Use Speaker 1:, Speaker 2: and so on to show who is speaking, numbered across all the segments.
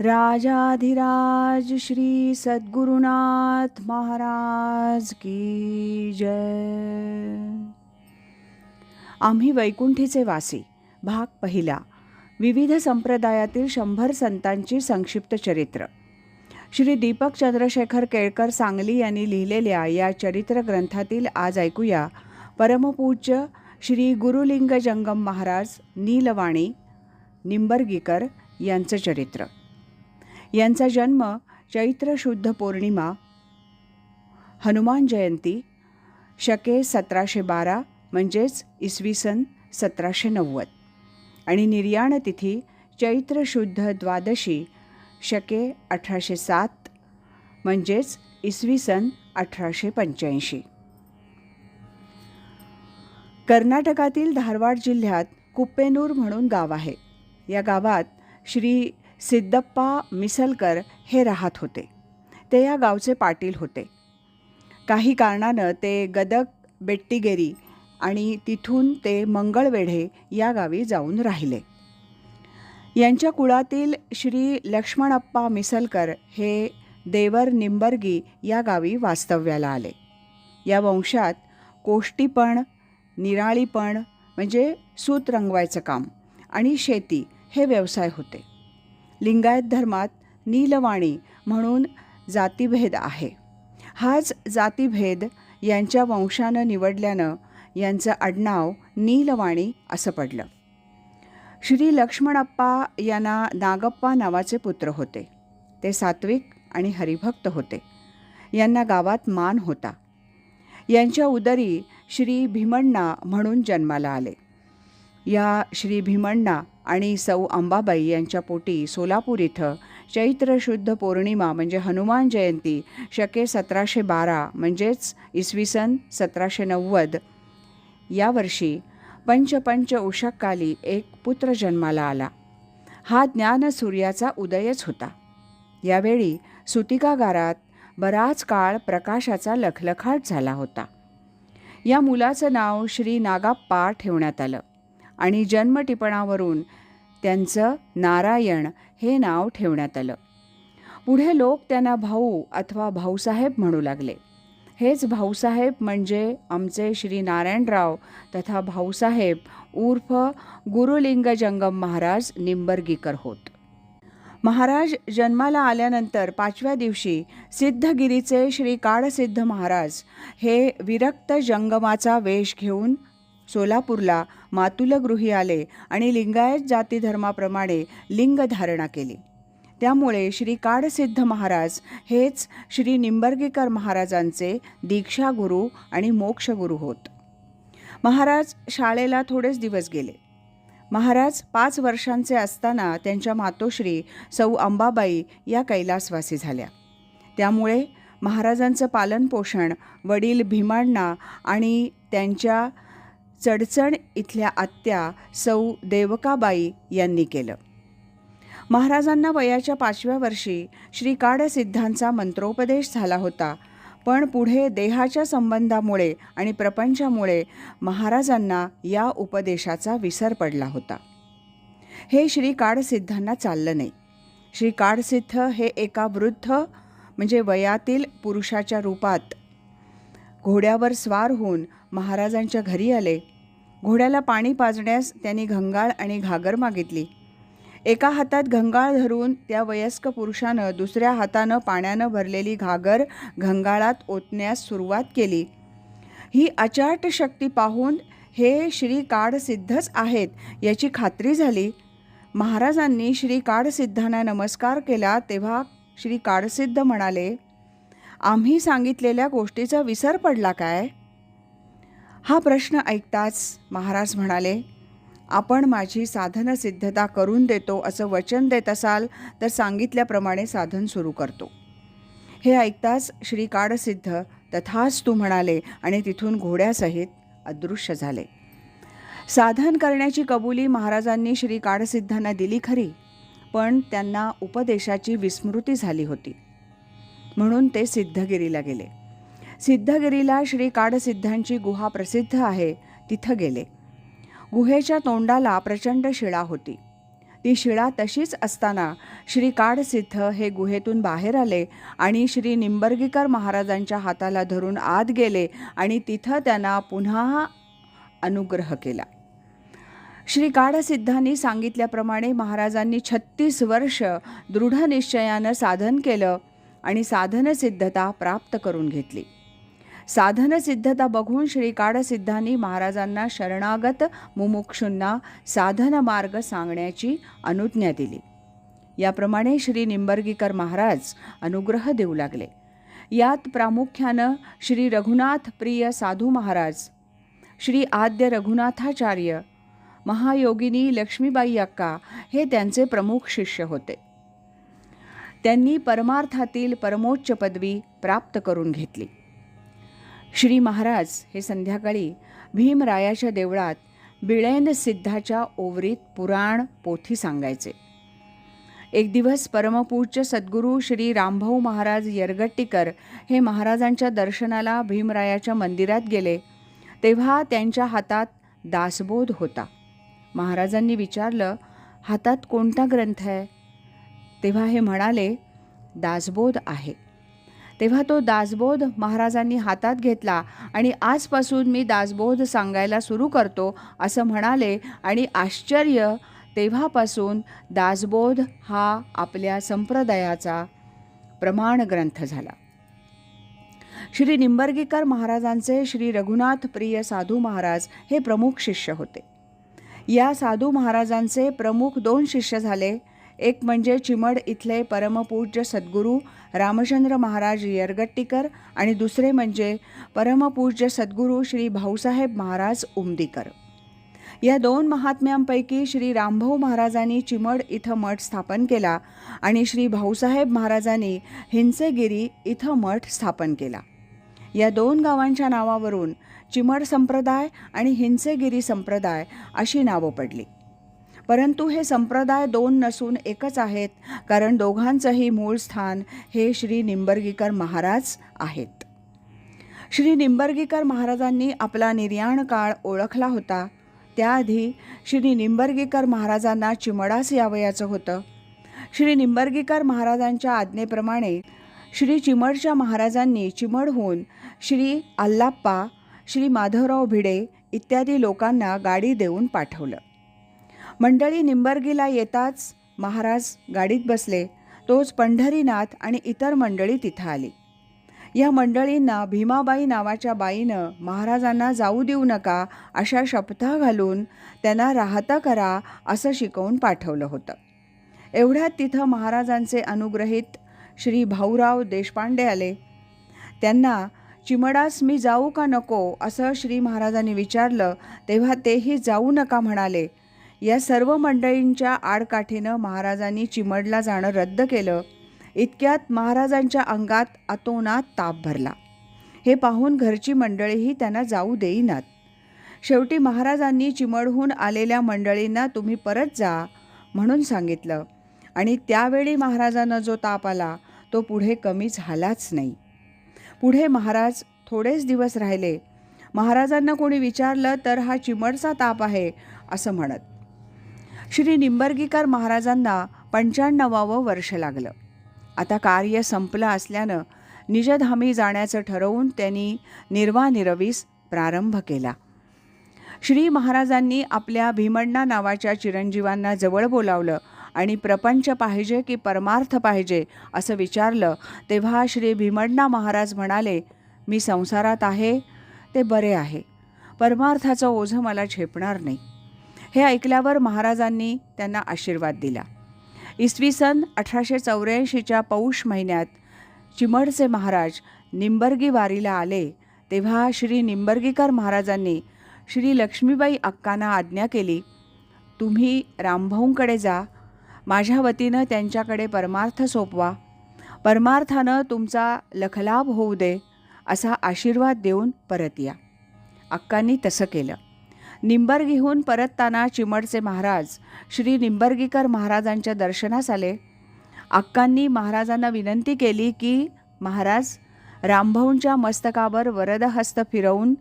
Speaker 1: राजाधिराज श्री सद्गुरुनाथ महाराज की जय. आम्ही वैकुंठीचे वासी भाग पहिला विविध संप्रदायातील शंभर संतांची संक्षिप्त चरित्र. श्री दीपक चंद्रशेखर केळकर सांगली यांनी लिहिलेल्या या चरित्र ग्रंथातील आज ऐकूया परमपूज्य श्री गुरुलिंग जंगम महाराज नीलवाणी निंबर्गीकर यांचं चरित्र. यांचा जन्म चैत्र शुद्ध पौर्णिमा हनुमान जयंती शके सतराशे बारा म्हणजेच इसवी सन सतराशे नव्वद. आणि निर्याण तिथी चैत्र शुद्ध द्वादशी शके अठराशे सात म्हणजेच इसवी सन अठराशे पंच्याऐंशी. कर्नाटकातील धारवाड जिल्ह्यात कुप्पेनूर म्हणून गाव आहे. या गावात श्री सिद्धप्पा मिसलकर हे राहत होते. ते या गावचे पाटील होते. काही कारणानं ते गदक बेट्टीगेरी आणि तिथून ते मंगळवेढे या गावी जाऊन राहिले. यांच्या कुळातील श्री लक्ष्मणप्पा मिसलकर हे देवर निंबर्गी या गावी वास्तव्याला आले. या वंशात कोष्टीपण निराळीपण म्हणजे सूत रंगवायचं काम आणि शेती हे व्यवसाय होते. लिंगायत धर्मात नीलवाणी म्हणून जातीभेद आहे. हाच जातीभेद यांच्या वंशानं निवडल्यानं यांचं आडनाव नीलवाणी असं पडलं. श्री लक्ष्मणप्पा यांना नागप्पा नावाचे पुत्र होते. ते सात्विक आणि हरिभक्त होते. यांना गावात मान होता. यांच्या उदरी श्री भीमण्णा म्हणून जन्माला आले. या श्री भीमण्णा आणि सौ अंबाबाई यांच्या पोटी सोलापूर इथं चैत्र शुद्ध पौर्णिमा म्हणजे हनुमान जयंती शके सतराशे बारा म्हणजेच इसवी सन सतराशे नव्वद. या वर्षी पंचपंच उषककाली एक पुत्र जन्माला आला. हा ज्ञान सूर्याचा उदयच होता. यावेळी सुतिकागारात बराच काळ प्रकाशाचा लखलखाट झाला होता. या मुलाचं नाव श्री नागाप्पा ठेवण्यात आलं. आणि जन्मटिपणावरून त्यांचं नारायण हे नाव ठेवण्यात आलं. पुढे लोक त्यांना भाऊ अथवा भाऊसाहेब म्हणू लागले. हेच भाऊसाहेब म्हणजे आमचे श्री नारायणराव तथा भाऊसाहेब उर्फ गुरुलिंग जंगम महाराज निंबर्गीकर होत. महाराज जन्माला आल्यानंतर पाचव्या दिवशी सिद्धगिरीचे श्री काळसिद्ध महाराज हे विरक्त जंगमाचा वेश घेऊन सोलापूरला मातुलगृही आले आणि लिंगायत जाती धर्माप्रमाणे लिंग धारणा केली. त्यामुळे श्री काडसिद्ध महाराज हेच श्री निंबर्गीकर महाराजांचे दीक्षागुरू आणि मोक्षगुरू होत. महाराज शाळेला थोडेच दिवस गेले. महाराज पाच वर्षांचे असताना त्यांच्या मातोश्री सौ अंबाबाई या कैलासवासी झाल्या. त्यामुळे महाराजांचं पालनपोषण वडील भीमांना आणि त्यांच्या चडचण इथल्या आत्या सौ देवकाबाई यांनी केलं. महाराजांना वयाच्या पाचव्या वर्षी श्री काडसिद्धांचा मंत्रोपदेश झाला होता. पण पुढे देहाच्या संबंधामुळे आणि प्रपंचामुळे महाराजांना या उपदेशाचा विसर पडला होता. हे श्री काडसिद्धांना चाललं नाही. श्री काडसिद्ध हे एका वृद्ध म्हणजे वयातील पुरुषाच्या रूपात घोड्यावर स्वार होऊन महाराजांच्या घरी आले. घोड्याला पाणी पाजण्यास त्यांनी घंगाळ आणि घागर मागितली. एका हातात घंगाळ धरून त्या वयस्क पुरुषानं दुसऱ्या हातानं पाण्यानं भरलेली घागर घंगाळात ओतण्यास सुरुवात केली. ही अचाट शक्ती पाहून हे श्री काढसिद्धच आहेत याची खात्री झाली. महाराजांनी श्री काढसिद्धांना नमस्कार केला तेव्हा श्री काढसिद्ध म्हणाले आम्ही सांगितलेल्या गोष्टीचा विसर पडला काय? हा प्रश्न ऐकताच महाराज म्हणाले आपण माझी साधन सिद्धता करून देतो असं वचन देत असाल तर सांगितल्याप्रमाणे साधन सुरू करतो. हे ऐकताच श्री काडसिद्ध तथाच तू म्हणाले आणि तिथून घोड्यासहित अदृश्य झाले. साधन करण्याची कबुली महाराजांनी श्री काडसिद्धांना दिली खरी पण त्यांना उपदेशाची विस्मृती झाली होती. म्हणून ते सिद्धगिरीला गेले. सिद्धगिरीला श्री काडसिद्धांची गुहा प्रसिद्ध आहे तिथं गेले. गुहेच्या तोंडाला प्रचंड शिळा होती. ती शिळा तशीच असताना श्री काडसिद्ध हे गुहेतून बाहेर आले आणि श्री निंबर्गीकर महाराजांच्या हाताला धरून आत गेले आणि तिथं त्यांना पुन्हा अनुग्रह केला. श्री काडसिद्धांनी सांगितल्याप्रमाणे महाराजांनी छत्तीस वर्ष दृढ निश्चयानं साधन केलं आणि साधनसिद्धता प्राप्त करून घेतली. साधनसिद्धता बघून श्रीकाडसिद्धांनी महाराजांना शरणागत मुमुक्षूंना साधनमार्ग सांगण्याची अनुज्ञा दिली. याप्रमाणे श्री निंबर्गीकर महाराज अनुग्रह देऊ लागले. यात प्रामुख्यानं श्री रघुनाथ प्रिय साधू महाराज श्री आद्य रघुनाथाचार्य महायोगिनी लक्ष्मीबाई अक्का हे त्यांचे प्रमुख शिष्य होते. त्यांनी परमार्थातील परमोच्च पदवी प्राप्त करून घेतली. श्री महाराज हे संध्याकाळी भीमरायाच्या देवळात बिळेन सिद्धाच्या ओवरीत पुराण पोथी सांगायचे. एक दिवस परमपूज्य सद्गुरू श्री रामभाऊ महाराज यरगट्टीकर हे महाराजांच्या दर्शनाला भीमरायाच्या मंदिरात गेले तेव्हा त्यांच्या हातात दासबोध होता. महाराजांनी विचारलं हातात कोणता ग्रंथ आहे? तेव्हा हे म्हणाले दासबोध आहे. तेव्हा तो दासबोध महाराजांनी हातात घेतला आणि आजपासून मी दासबोध सांगायला सुरू करतो असं म्हणाले आणि आश्चर्य तेव्हापासून दासबोध हा आपल्या संप्रदायाचा प्रमाण ग्रंथ झाला. श्री निंबर्गीकर महाराजांचे श्री रघुनाथ प्रिय साधू महाराज हे प्रमुख शिष्य होते. या साधू महाराजांचे प्रमुख दोन शिष्य झाले एक म्हणजे चिमड इथले परमपूज्य सद्गुरू रामचंद्र महाराज यरगट्टीकर आणि दुसरे म्हणजे परमपूज्य सद्गुरू श्री भाऊसाहेब महाराज उमदीकर. या दोन महात्म्यांपैकी श्री रामभाऊ महाराजांनी चिमड इथं मठ स्थापन केला आणि श्री भाऊसाहेब महाराजांनी हिंसेगिरी इथं मठ स्थापन केला. या दोन गावांच्या नावावरून चिमड संप्रदाय आणि हिंसेगिरी संप्रदाय अशी नावं पडली. परंतु हे संप्रदाय दोन नसून एकच आहेत कारण दोघांचंही मूळ स्थान हे श्री निंबर्गीकर महाराज आहेत. श्री निंबर्गीकर महाराजांनी आपला निर्याण काळ ओळखला होता. त्याआधी श्री निंबर्गीकर महाराजांना चिमडास यावयाचं होतं. श्री निंबर्गीकर महाराजांच्या आज्ञेप्रमाणे श्री चिमडच्या महाराजांनी चिमडहून श्री आल्लाप्पा श्री माधवराव भिडे इत्यादी लोकांना गाडी देऊन पाठवलं. मंडळी निंबर्गीला येताच महाराज गाडीत बसले. तोच पंढरीनाथ आणि इतर मंडळी तिथं आली. या मंडळींना भीमाबाई नावाच्या बाईनं महाराजांना जाऊ देऊ नका अशा शपथा घालून त्यांना राहता करा असं शिकवून पाठवलं होतं. एवढ्यात तिथं महाराजांचे अनुग्रहित श्री भाऊराव देशपांडे आले. त्यांना चिमडास मी जाऊ का नको? असं श्री महाराजांनी विचारलं तेव्हा तेही जाऊ नका म्हणाले. या सर्व मंडळींच्या आडकाठीनं महाराजांनी चिमडला जाणं रद्द केलं. इतक्यात महाराजांच्या अंगात अतोनात ताप भरला. हे पाहून घरची मंडळीही त्यांना जाऊ देईनात. शेवटी महाराजांनी चिमडहून आलेल्या मंडळींना तुम्ही परत जा म्हणून सांगितलं. आणि त्यावेळी महाराजांना जो ताप आला तो पुढे कमी झालाच नाही. पुढे महाराज थोडेच दिवस राहिले. महाराजांना कोणी विचारलं तर हा चिमडचा ताप आहे? असं म्हणत. श्री निंबर्गीकर महाराजांना पंच्याण्णवावं वर्ष लागलं. आता कार्य संपलं असल्यानं निजधामी जाण्याचं ठरवून त्यांनी निर्वानिरवीस प्रारंभ केला. श्री महाराजांनी आपल्या भीमण्णा नावाच्या चिरंजीवांना जवळ बोलावलं आणि प्रपंच पाहिजे की परमार्थ पाहिजे असं विचारलं तेव्हा श्री भीमण्णा महाराज म्हणाले मी संसारात आहे ते बरे आहे. परमार्थाचं ओझं मला झेपणार नाही. हे ऐकल्यावर महाराजांनी त्यांना आशीर्वाद दिला. इसवी सन अठराशे चौऱ्याऐंशीच्या पौष महिन्यात चिमडचे महाराज निंबर्गी वारीला आले तेव्हा श्री निंबर्गीकर महाराजांनी श्री लक्ष्मीबाई अक्कांना आज्ञा केली तुम्ही रामभाऊंकडे जा माझ्या वतीनं त्यांच्याकडे परमार्थ सोपवा. परमार्थानं तुमचा लखलाभ होऊ दे असा आशीर्वाद देऊन परत या. अक्कांनी तसं केलं. निंबर्गीहून परतताना चिमडचे महाराज श्री निंबर्गीकर महाराजांच्या दर्शनास आले. अक्कांनी महाराजांना विनंती केली की महाराज रामभाऊंच्या मस्तकावर वरदहस्त फिरवून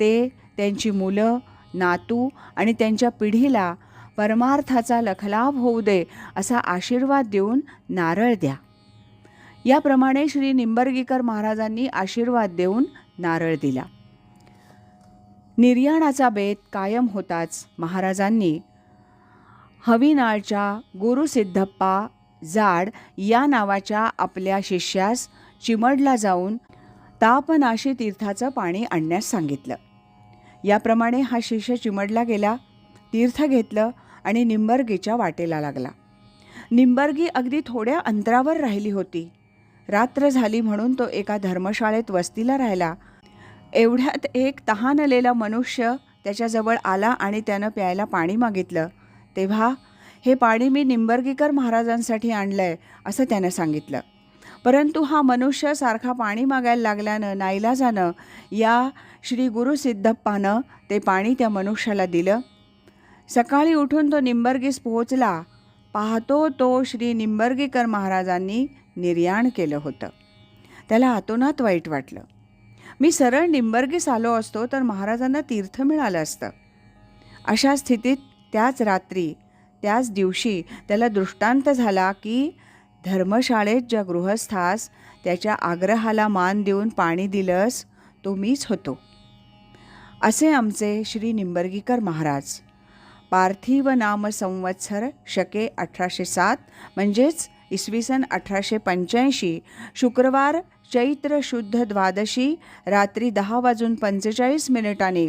Speaker 1: ते त्यांची मुलं नातू आणि त्यांच्या पिढीला परमार्थाचा लखलाभ होऊ दे असा आशीर्वाद देऊन नारळ द्या. याप्रमाणे श्री निंबर्गीकर महाराजांनी आशीर्वाद देऊन नारळ दिला. निर्याणाचा बेत कायम होताच महाराजांनी. हविनाळच्या गुरुसिद्धप्पा जाड या नावाच्या आपल्या शिष्यास चिमडला जाऊन तापनाशी तीर्थाचं पाणी आणण्यास सांगितलं. याप्रमाणे हा शिष्य चिमडला गेला तीर्थ घेतलं आणि निंबर्गीच्या वाटेला लागला. निंबर्गी अगदी थोड्या अंतरावर राहिली होती. रात्र झाली म्हणून तो एका धर्मशाळेत वस्तीला राहिला. एवढ्यात एक तहानलेला मनुष्य त्याच्याजवळ आला आणि त्यानं प्यायला पाणी मागितलं. तेव्हा हे पाणी मी निंबर्गीकर महाराजांसाठी आणलं आहे असं त्यानं सांगितलं. परंतु हा मनुष्य सारखा पाणी मागायला लागल्यानं नाईलाजानं या श्री गुरु सिद्धप्पानं ते पाणी त्या मनुष्याला दिलं. सकाळी उठून तो निंबर्गीस पोहोचला. पाहतो तो श्री निंबर्गीकर महाराजांनी निर्याण केलं होतं. त्याला आतोनात वाईट वाटलं. मी सरळ निंबर्गीस आलो असतो तर महाराजांना तीर्थ मिळालं असतं. अशा स्थितीत त्याच रात्री त्याच दिवशी त्याला दृष्टांत झाला की धर्मशाळेत ज्या गृहस्थास त्याच्या आग्रहाला मान देऊन पाणी दिलंस तो मीच होतो. असे आमचे श्री निंबर्गीकर महाराज. पार्थिव नाम संवत्सर शके अठराशे सात म्हणजेच इसवी सन अठराशे पंच्याऐंशी शुक्रवार चैत्र शुद्ध द्वादशी रात्री दहा वाजून पंचेचाळीस मिनिटांनी.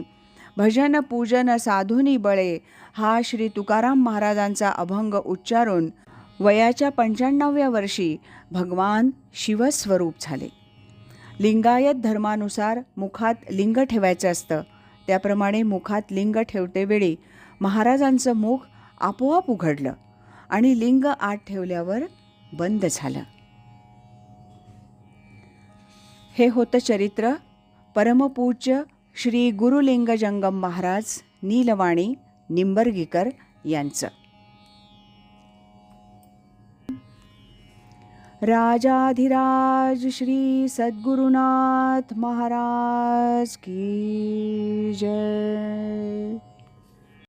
Speaker 1: भजन पूजन साधुनी बळे हा श्री तुकाराम महाराजांचा अभंग उच्चारून वयाच्या पंच्याण्णव्या वर्षी भगवान शिवस्वरूप झाले. लिंगायत धर्मानुसार मुखात लिंग ठेवायचं असतं. त्याप्रमाणे मुखात लिंग ठेवतेवेळी महाराजांचं मुख आपोआप उघडलं आणि लिंग आत ठेवल्यावर बंद झालं. हे होतं चरित्र. परमपूज्य श्री गुरुलिंग जंगम महाराज नीलवाणी निंबर्गीकर यांचं. राजाधिराज श्री सद्गुरुनाथ महाराज की जय.